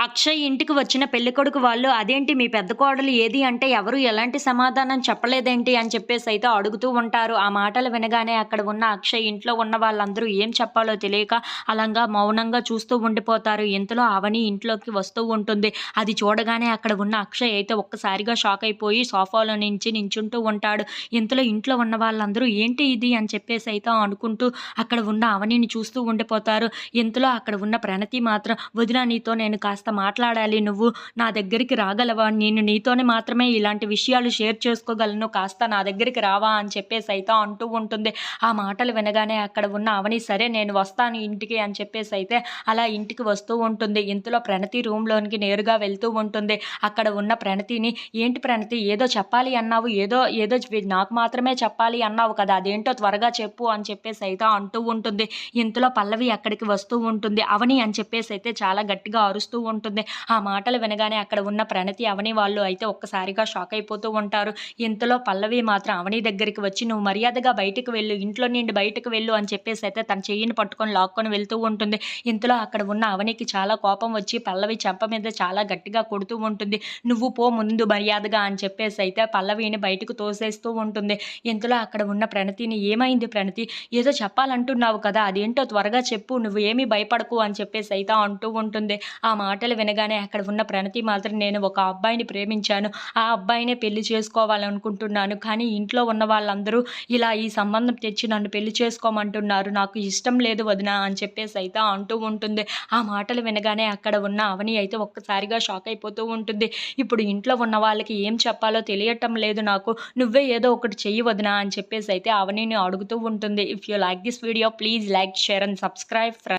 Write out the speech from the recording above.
అక్షయ్ ఇంటికి వచ్చిన పెళ్ళికొడుకు వాళ్ళు అదేంటి మీ పెద్ద కోడలు ఏది అంటే ఎవరు ఎలాంటి సమాధానం చెప్పలేదేంటి? అని చెప్పేసి అయితే అడుగుతూ ఉంటారు. ఆ మాటలు వినగానే అక్కడ ఉన్న అక్షయ్ ఇంట్లో ఉన్న వాళ్ళందరూ ఏం చెప్పాలో తెలియక అలాగా మౌనంగా చూస్తూ ఉండిపోతారు. ఇంతలో అవని ఇంట్లోకి వస్తూ ఉంటుంది. అది చూడగానే అక్కడ ఉన్న అక్షయ్ అయితే ఒక్కసారిగా షాక్ అయిపోయి సోఫాలో నుంచి నించుంటూ ఉంటాడు. ఇంతలో ఇంట్లో ఉన్న వాళ్ళందరూ ఏంటి ఇది? అని చెప్పేసి అయితే అనుకుంటూ అక్కడ ఉన్న అవనిని చూస్తూ ఉండిపోతారు. ఇంతలో అక్కడ ఉన్న ప్రణతి మాత్రం వదిన నీతో నేను కాస్త మాట్లాడాలి. నువ్వు నా దగ్గరికి రాగలవా? నేను నీతోనే మాత్రమే ఇలాంటి విషయాలు షేర్ చేసుకోగలను. కాస్త నా దగ్గరికి రావా అని చెప్పేసి అయితే అంటూ ఉంటుంది. ఆ మాటలు వినగానే అక్కడ ఉన్న అవని సరే నేను వస్తాను ఇంటికి అని చెప్పేసి అయితే అలా ఇంటికి వస్తూ ఉంటుంది. ఇంతలో ప్రణతి రూమ్లోనికి నేరుగా వెళ్తూ ఉంటుంది. అక్కడ ఉన్న ప్రణతిని ఏంటి ప్రణతి ఏదో చెప్పాలి అన్నావు? ఏదో ఏదో నాకు మాత్రమే చెప్పాలి అన్నావు కదా అదేంటో త్వరగా చెప్పు అని చెప్పేసి అయితే అంటూ ఉంటుంది. ఇంతలో పల్లవి అక్కడికి వస్తూ ఉంటుంది. అవని అని చెప్పేసి అయితే చాలా గట్టిగా అరుస్తూ ఉంటుంది ఉంటుంది. ఆ మాటలు వినగానే అక్కడ ఉన్న ప్రణతి అవని వాళ్ళు అయితే ఒక్కసారిగా షాక్ అయిపోతూ ఉంటారు. ఇంతలో పల్లవి మాత్రం అవని దగ్గరికి వచ్చి నువ్వు మర్యాదగా బయటకు వెళ్ళు ఇంట్లో నుండి బయటకు వెళ్ళు అని చెప్పేసి అయితే తన చెయ్యిని పట్టుకొని లాక్కొని వెళ్తూ ఉంటుంది. ఇంతలో అక్కడ ఉన్న అవనికి చాలా కోపం వచ్చి పల్లవి చెంప మీద చాలా గట్టిగా కొడుతూ ఉంటుంది. నువ్వు పో ముందు మర్యాదగా అని చెప్పేసి అయితే పల్లవిని బయటకు తోసేస్తూ ఉంటుంది. ఇంతలో అక్కడ ఉన్న ప్రణతిని ఏమైంది ప్రణతి? ఏదో చెప్పాలంటున్నావు కదా అదేంటో త్వరగా చెప్పు నువ్వు ఏమీ భయపడకు అని చెప్పేసి అయితే అంటూ ఉంటుంది. ఆ మాటలు వినగానే అక్కడ ఉన్న ప్రణతి మాత్రం నేను ఒక అబ్బాయిని ప్రేమించాను. ఆ అబ్బాయినే పెళ్ళి చేసుకోవాలనుకుంటున్నాను. కానీ ఇంట్లో ఉన్న వాళ్ళందరూ ఇలా ఈ సంబంధం తెచ్చి నన్ను పెళ్ళి చేసుకోమంటున్నారు. నాకు ఇష్టం లేదు వదిన అని చెప్పేసి అయితే అంటూ ఉంటుంది. ఆ మాటలు వినగానే అక్కడ ఉన్న అవని అయితే ఒక్కసారిగా షాక్ అయిపోతూ ఉంటుంది. ఇప్పుడు ఇంట్లో ఉన్న వాళ్ళకి ఏం చెప్పాలో తెలియటం లేదు నాకు. నువ్వే ఏదో ఒకటి చెయ్యి వదినా అని చెప్పేసి అయితే అవనిని అడుగుతూ ఉంటుంది. If you like this video please like share and subscribe